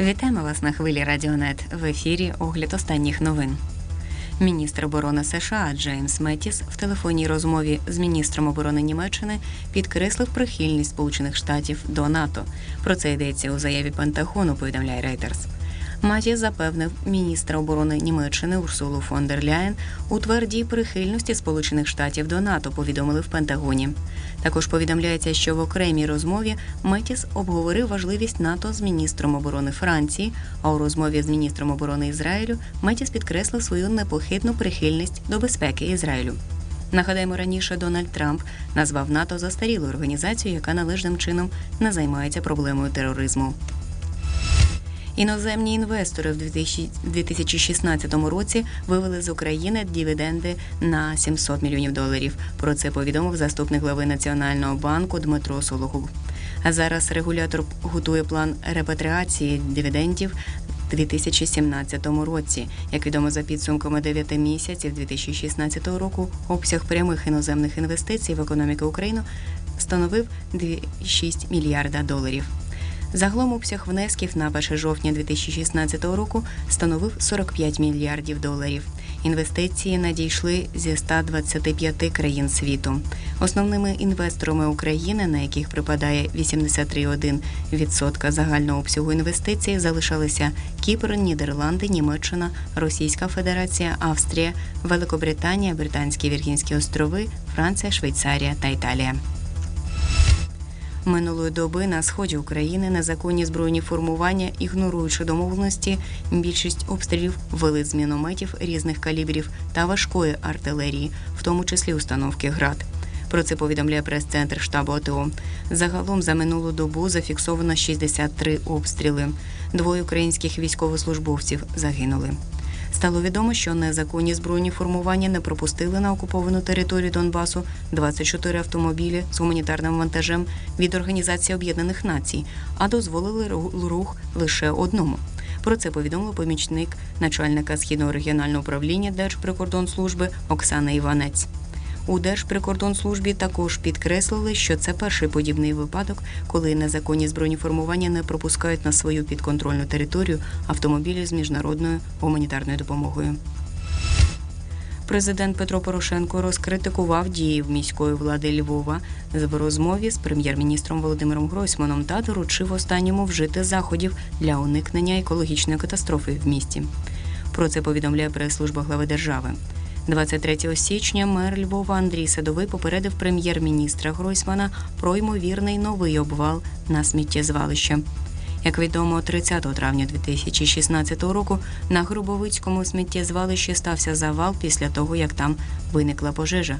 Вітаємо вас на хвилі Радіонет. В ефірі огляд останніх новин. Міністр оборони США Джеймс Меттіс в телефонній розмові з міністром оборони Німеччини підкреслив прихильність Сполучених Штатів до НАТО. Про це йдеться у заяві Пентагону. Повідомляє Reuters. Матіс запевнив міністра оборони Німеччини Урсулу фон дер Ляєн у твердій прихильності Сполучених Штатів до НАТО. Повідомили в Пентагоні. Також повідомляється, що в окремій розмові Метіс обговорив важливість НАТО з міністром оборони Франції. А у розмові з міністром оборони Ізраїлю Метіс підкреслив свою непохитну прихильність до безпеки Ізраїлю. Нагадаємо, раніше Дональд Трамп назвав НАТО застарілою організацією, яка належним чином не займається проблемою тероризму. Іноземні інвестори в 2000 2016 році вивели з України дивіденди на 700 мільйонів доларів. Про це повідомив заступник глави Національного банку Дмитро Сологуб. А зараз регулятор готує план репатріації дивідендів. у 2017 році, як відомо за підсумками 9 місяців 2016 року, обсяг прямих іноземних інвестицій в економіку України становив 2,6 мільярда доларів. Загалом обсяг внесків на 1 жовтня 2016 року становив 45 мільярдів доларів. Інвестиції надійшли зі 125 країн світу. Основними інвесторами України, на яких припадає 83,1% загального обсягу інвестицій, залишалися Кіпр, Нідерланди, Німеччина, Російська Федерація, Австрія, Великобританія, Британські Віргінські острови, Франція, Швейцарія та Італія. Минулої доби на сході України незаконні збройні формування, ігноруючи домовленості, більшість обстрілів вели з мінометів різних калібрів та важкої артилерії, в тому числі установки ГРАД. Про це повідомляє прес-центр штабу АТО. Загалом за минулу добу зафіксовано 63 обстріли. Двоє українських військовослужбовців загинули. Стало відомо, що незаконні збройні формування не пропустили на окуповану територію Донбасу 24 автомобілі з гуманітарним вантажем від Організації Об'єднаних Націй, а дозволили ру- рух лише одному. Про це повідомив помічник начальника східного регіонального управління Держприкордонслужби Оксана Іванець. У Держприкордонслужбі також підкреслили, що це перший подібний випадок, коли незаконні збройні формування не пропускають на свою підконтрольну територію автомобілі з міжнародною гуманітарною допомогою. Президент Петро Порошенко розкритикував дії міської влади Львова в розмові з прем'єр-міністром Володимиром Гройсманом та доручив останньому вжити заходів для уникнення екологічної катастрофи в місті. Про це повідомляє прес-служба глави держави. 23 січня мер Львова Андрій Садовий попередив прем'єр-міністра Гройсмана про ймовірний новий обвал на сміттєзвалище. Як відомо, 30 травня 2016 року на Грубовицькому сміттєзвалищі стався завал після того, як там виникла пожежа.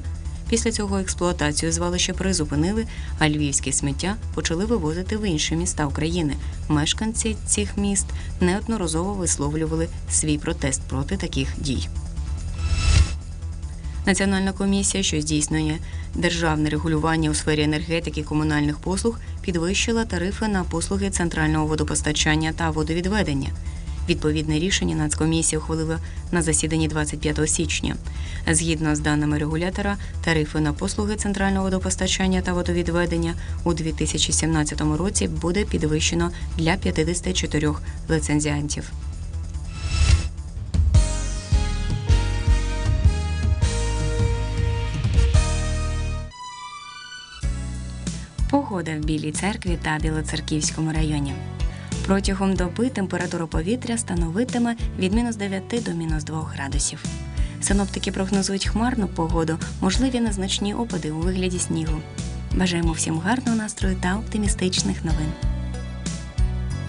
Після цього експлуатацію звалища призупинили, а львівське сміття почали вивозити в інші міста України. Мешканці цих міст неодноразово висловлювали свій протест проти таких дій. Національна комісія, що здійснює державне регулювання у сфері енергетики і комунальних послуг, підвищила тарифи на послуги центрального водопостачання та водовідведення. Відповідне рішення Нацкомісія ухвалила на засіданні 25 січня. Згідно з даними регулятора, тарифи на послуги центрального водопостачання та водовідведення у 2017 році буде підвищено для 54 лицензіантів. Погода в Білій церкві та Білоцерківському районі. Протягом доби температура повітря становитиме від мінус 9 до мінус 2 градусів. Синоптики прогнозують хмарну погоду, можливі незначні опади у вигляді снігу. Бажаємо всім гарного настрою та оптимістичних новин.